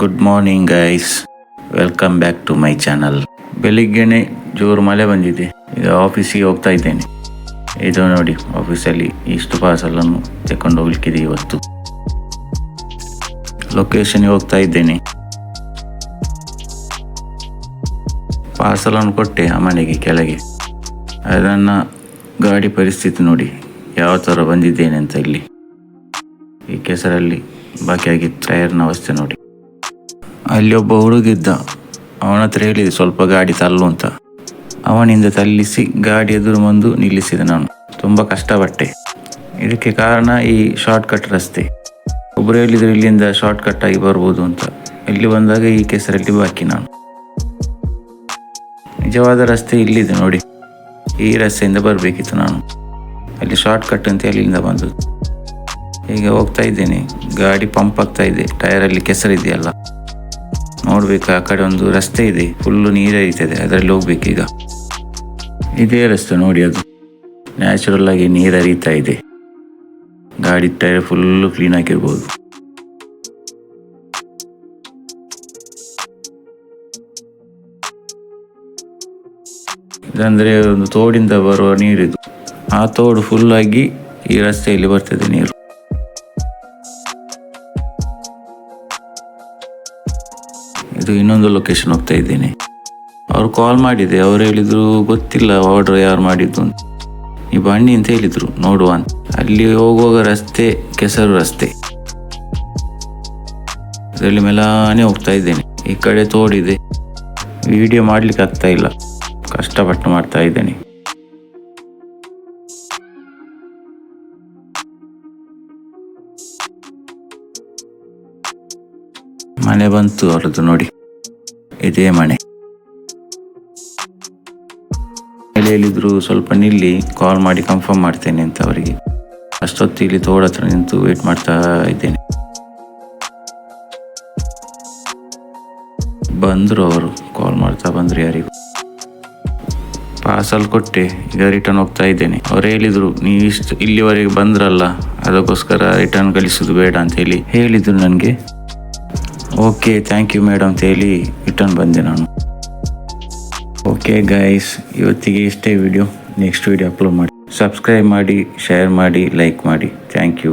Good morning guys welcome back to my channel ಬೆಳಿಗ್ಗೆನೆ ಜೋರು ಮಳೆ ಬಂದಿದೆ. ಈಗ ಆಫೀಸಿಗೆ ಹೋಗ್ತಾ ಇದ್ದೇನೆ. ಇದು ನೋಡಿ ಆಫೀಸಲ್ಲಿ ಇಷ್ಟು ಪಾರ್ಸಲನ್ನು ತಗೊಂಡು ಹೋಗ್ಲಿಕ್ಕಿದೆ ಇವತ್ತು. ಲೊಕೇಶನ್ಗೆ ಹೋಗ್ತಾ ಇದ್ದೇನೆ. ಪಾರ್ಸಲನ್ನು ಕೊಟ್ಟೆ ಆ ಮನೆಗೆ, ಕೆಳಗೆ. ಅದನ್ನು ಗಾಡಿ ಪರಿಸ್ಥಿತಿ ನೋಡಿ, ಯಾವ ಥರ ಬಂದಿದ್ದೇನೆ ಅಂತ ಇಲ್ಲಿ. ಈ ಕೆಸರಲ್ಲಿ ಬಾಕಿಯಾಗಿ ಟೈರ್ನ ಅವಸ್ಥೆ ನೋಡಿ. ಅಲ್ಲಿ ಒಬ್ಬ ಹುಡುಗಿದ್ದ. ಅವನ ಹತ್ರ ಹೇಳಿದೆ, ಸ್ವಲ್ಪ ಗಾಡಿ ತಲ್ಲು ಅಂತ. ಅವನಿಂದ ತಲ್ಲಿಸಿ ಗಾಡಿ ಎದುರು ಬಂದು ನಿಲ್ಲಿಸಿದೆ ನಾನು. ತುಂಬ ಕಷ್ಟಪಟ್ಟೆ. ಇದಕ್ಕೆ ಕಾರಣ ಈ ಶಾರ್ಟ್ ಕಟ್ ರಸ್ತೆ. ಒಬ್ಬರು ಹೇಳಿದ್ರು ಇಲ್ಲಿಂದ ಶಾರ್ಟ್ ಕಟ್ ಆಗಿ ಬರ್ಬೋದು ಅಂತ. ಇಲ್ಲಿ ಬಂದಾಗ ಈ ಕೆಸರಲ್ಲಿ ಬಾಕಿ ನಾನು. ನಿಜವಾದ ರಸ್ತೆ ಇಲ್ಲಿದೆ ನೋಡಿ. ಈ ರಸ್ತೆಯಿಂದ ಬರಬೇಕಿತ್ತು ನಾನು. ಅಲ್ಲಿ ಶಾರ್ಟ್ ಕಟ್ ಅಂತ ಅಲ್ಲಿಂದ ಬಂದದ್ದು. ಈಗ ಹೋಗ್ತಾ ಇದ್ದೇನೆ. ಗಾಡಿ ಪಂಪ್ ಆಗ್ತಾ ಇದೆ. ಟೈರಲ್ಲಿ ಕೆಸರಿದೆಯಲ್ಲ. ನೋಡ್ಬೇಕು, ಆ ಕಡೆ ಒಂದು ರಸ್ತೆ ಇದೆ ಫುಲ್ಲು ನೀರು ಹರಿತದೆ, ಅದರಲ್ಲಿ ಹೋಗ್ಬೇಕೀಗ ಇದೇ ರಸ್ತೆ ನೋಡಿ ಅದು. ನ್ಯಾಚುರಲ್ ಆಗಿ ನೀರು ಹರಿತಾ ಇದೆ. ಗಾಡಿ ಟೈರ್ ಫುಲ್ಲು ಕ್ಲೀನ್ ಆಗಿರ್ಬೋದು. ಇದಂದ್ರೆ ಒಂದು ತೋಡಿಂದ ಬರುವ ನೀರಿದು. ಆ ತೋಡು ಫುಲ್ ಆಗಿ ಈ ರಸ್ತೆಯಲ್ಲಿ ಬರ್ತದೆ ನೀರು. ಇದು ಇನ್ನೊಂದು ಲೊಕೇಶನ್ ಹೋಗ್ತಾ ಇದ್ದೇನೆ. ಅವರು ಕಾಲ್ ಮಾಡಿದೆ, ಅವ್ರು ಹೇಳಿದ್ರು, ಗೊತ್ತಿಲ್ಲ ಆರ್ಡರ್ ಯಾರು ಮಾಡಿದ್ದು ಅಂತ. ನೀವು ಬನ್ನಿ ಅಂತ ಹೇಳಿದ್ರು, ನೋಡುವ ಅಂತ. ಅಲ್ಲಿ ಹೋಗುವಾಗ ರಸ್ತೆ, ಕೆಸರು ರಸ್ತೆ. ಅದರಲ್ಲಿ ಮೆಲಾನೆ ಹೋಗ್ತಾ ಇದ್ದೇನೆ. ಈ ಕಡೆ ತೋಡಿದೆ. ವಿಡಿಯೋ ಮಾಡ್ಲಿಕ್ಕೆ ಆಗ್ತಾ ಇಲ್ಲ. ಕಷ್ಟಪಟ್ಟು ಮಾಡ್ತಾ ಇದ್ದೇನೆ. ಮನೆ ಬಂತು ಅವರದ್ದು ನೋಡಿ. ಇದೇ ಮನೆ ಹೇಳಿದ್ರು ಸ್ವಲ್ಪ ನಿಲ್ಲಿ ಕಾಲ್ ಮಾಡಿ ಕನ್ಫರ್ಮ್ ಮಾಡ್ತೇನೆ ಅಂತ ಅವರಿಗೆ. ಅಷ್ಟೊತ್ತು ಇಲ್ಲಿ ತೋಡ ಹತ್ರ ನಿಂತು ವೇಟ್ ಮಾಡ್ತಾ ಇದ್ದೇನೆ. ಬಂದರು ಅವರು ಕಾಲ್ ಮಾಡ್ತಾ ಬಂದರು ಯಾರಿಗೂ. ಪಾರ್ಸಲ್ ಕೊಟ್ಟೆ, ಈಗ ರಿಟರ್ನ್ ಹೋಗ್ತಾ ಇದ್ದೇನೆ. ಅವ್ರು ಹೇಳಿದ್ರು, ನೀವು ಇಷ್ಟು ಇಲ್ಲಿವರೆಗೆ ಬಂದ್ರಲ್ಲ, ಅದಕ್ಕೋಸ್ಕರ ರಿಟರ್ನ್ ಕಳಿಸೋದು ಬೇಡ ಅಂತ ಹೇಳಿ. ಹೇಳಿದ್ರು ನನಗೆ. ಓಕೆ ಥ್ಯಾಂಕ್ ಯು ಮೇಡಮ್ ಅಂತ ಹೇಳಿ ರಿಟರ್ನ್ ಬಂದೆ ನಾನು. ಓಕೆ ಗೈಸ್ ಇವತ್ತಿಗೆ ಇಷ್ಟೇ ವಿಡಿಯೋ ನೆಕ್ಸ್ಟ್ ವಿಡಿಯೋ ಅಪ್ಲೋಡ್ ಮಾಡಿ. ಸಬ್ಸ್ಕ್ರೈಬ್ ಮಾಡಿ ಶೇರ್ ಮಾಡಿ ಲೈಕ್ ಮಾಡಿ. Thank you